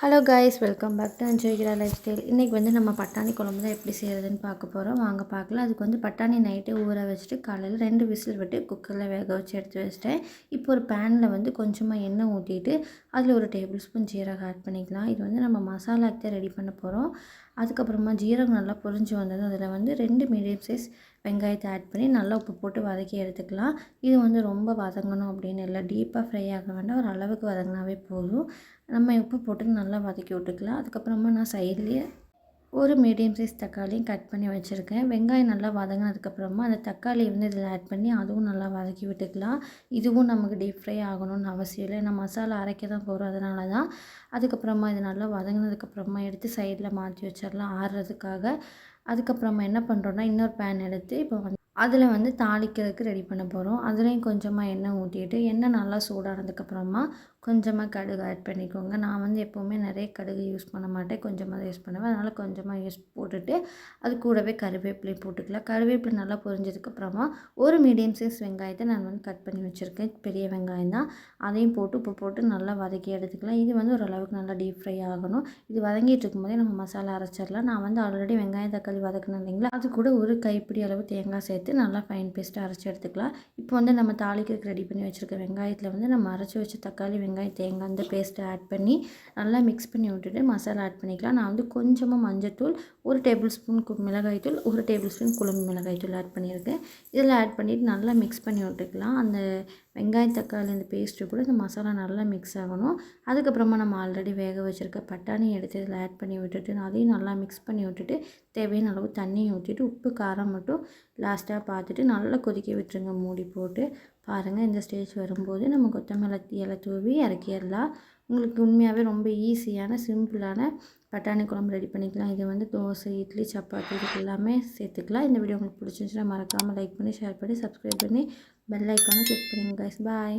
Hello guys welcome back to அஞ்சோகிரா lifestyle இன்றைக்கி வந்து நம்ம பட்டாணி குழம்பு தான் எப்படி செய்கிறதுன்னு பார்க்க போகிறோம் வாங்க பார்க்கலாம். அதுக்கு வந்து பட்டாணி நைட்டே ஊற வச்சுட்டு காலையில் ரெண்டு விசில் விட்டு குக்கரில் வேக வச்சு எடுத்து வச்சிட்டேன். இப்போ ஒரு பேனில் வந்து கொஞ்சமாக எண்ணெய் ஊற்றிட்டு அதில் ஒரு டேபிள் ஸ்பூன் ஜீரகம் ஆட் பண்ணிக்கலாம். இது வந்து நம்ம மசாலாக்கு தான் ரெடி பண்ண போகிறோம் அதுக்கப்புறமா ஜீரகம் நல்லா பொரிஞ்சு வந்ததும் அதில் வந்து ரெண்டு மீடியம் சைஸ் வெங்காயத்தை ஆட் பண்ணி நல்லா உப்பு போட்டு வதக்கி எடுத்துக்கலாம். இது வந்து ரொம்ப வதங்கணும் அப்படின்னு இல்லை. டீப்பாக ஃப்ரை ஆக வேண்டாம். ஒரு அளவுக்கு வதங்கினாவே போதும். நம்ம உப்பு போட்டு நல்லா வதக்கி விட்டுக்கலாம். அதுக்கப்புறமா நான் சைட்லேயே ஒரு மீடியம் சைஸ் தக்காளியும் கட் பண்ணி வச்சுருக்கேன். வெங்காயம் நல்லா வதங்கினதுக்கப்புறமா அந்த தக்காளி வந்து இதில் ஆட் பண்ணி அதுவும் நல்லா வதக்கி விட்டுக்கலாம். இதுவும் நமக்கு டீப் ஃப்ரை ஆகணும்னு அவசியம் இல்லை. ஏன்னா மசாலா அரைக்க தான் போகிறோம் அதனால தான். அதுக்கப்புறமா இது நல்லா வதங்கினதுக்கப்புறமா எடுத்து சைடில் மாற்றி வச்சிடலாம். ஆறுறதுக்காக அதுக்கப்புறமா என்ன பண்ணுறோன்னா இன்னொரு பேன் எடுத்து இப்போ வந்து அதில் வந்து தாளிக்கிறதுக்கு ரெடி பண்ண போகிறோம் அதுலேயும் கொஞ்சமாக எண்ணெய் ஊற்றிட்டு எண்ணெய் நல்லா சூடானதுக்கப்புறமா கொஞ்சமாக கடுகு ஆட் பண்ணிக்கோங்க. நான் வந்து எப்போவுமே நிறைய கடுகு யூஸ் பண்ண மாட்டேன். கொஞ்சமாக தான் யூஸ் பண்ணுவேன். அதனால் கொஞ்சமாக யூஸ் போட்டுட்டு அது கூடவே கருவேப்பிலையும் போட்டுக்கலாம். கருவேப்பிலை நல்லா பொரிஞ்சதுக்கப்புறமா ஒரு மீடியம் சைஸ் வெங்காயத்தை நான் வந்து கட் பண்ணி வச்சுருக்கேன். பெரிய வெங்காயம் தான். அதையும் போட்டு உப்பு போட்டு நல்லா வதக்கி எடுத்துக்கலாம். இது வந்து ஓரளவுக்கு நல்லா டீப் ஃப்ரை ஆகணும். இது வதங்கிட்டு இருக்கும்போதே நம்ம மசாலா அரைச்சிடலாம். நான் வந்து ஆல்ரெடி வெங்காயம் தக்காளி வதக்கணும் இல்லைங்களா? அது கூட ஒரு கைப்பிடி அளவு தேங்காய் சேர்த்து நல்லா ஃபைன் பேஸ்ட்டாக அரைச்சி எடுத்துக்கலாம். இப்போ வந்து நம்ம தாளிக்கிறதுக்கு ரெடி பண்ணி வச்சுருக்க வெங்காயத்தில் வந்து நம்ம அரைச்சி வச்ச தக்காளி வெங்காயம் வெங்காயம் தேங்காய் அந்த பேஸ்ட்டை ஆட் பண்ணி நல்லா மிக்ஸ் பண்ணி விட்டுட்டு மசாலா ஆட் பண்ணிக்கலாம். நான் வந்து கொஞ்சமாக மஞ்சத்தூள் ஒரு டேபிள் ஸ்பூன் மிளகாய்த்தூள் ஒரு டேபிள் ஸ்பூன் குழம்பு மிளகாய்த்தூள் ஆட் பண்ணியிருக்கேன். இதில் ஆட் பண்ணிவிட்டு நல்லா மிக்ஸ் பண்ணி விட்டுக்கலாம். அந்த வெங்காயம் தக்காளி அந்த பேஸ்ட்டு கூட இந்த மசாலா நல்லா மிக்ஸ் ஆகணும். அதுக்கப்புறமா நம்ம ஆல்ரெடி வேக வச்சுருக்க பட்டாணி எடுத்து இதில் ஆட் பண்ணி விட்டுட்டு அதையும் நல்லா மிக்ஸ் பண்ணி விட்டுட்டு தேவையான அளவு தண்ணியை ஊற்றிட்டு உப்பு காரம் மட்டும் லாஸ்ட்டாக பார்த்துட்டு நல்லா கொதிக்க விட்டுருங்க. மூடி போட்டு பாருங்கள் இந்த ஸ்டேஜ் வரும்போது நம்ம கொத்தமல்லி இலை தூவி இறக்கிடலாம். உங்களுக்கு உண்மையாகவே ரொம்ப ஈஸியான சிம்பிளான பட்டாணி குழம்பு ரெடி பண்ணிக்கலாம். இது வந்து தோசை இட்லி சப்பாத்தி இதுக்கு எல்லாமே சேர்த்துக்கலாம். இந்த வீடியோ உங்களுக்கு பிடிச்சிருந்துச்சுன்னா மறக்காமல் லைக் பண்ணி ஷேர் பண்ணி சப்ஸ்கிரைப் பண்ணி பெல் ஐக்கானும் கிளிக் பண்ணுங்கள் கைஸ் பாய்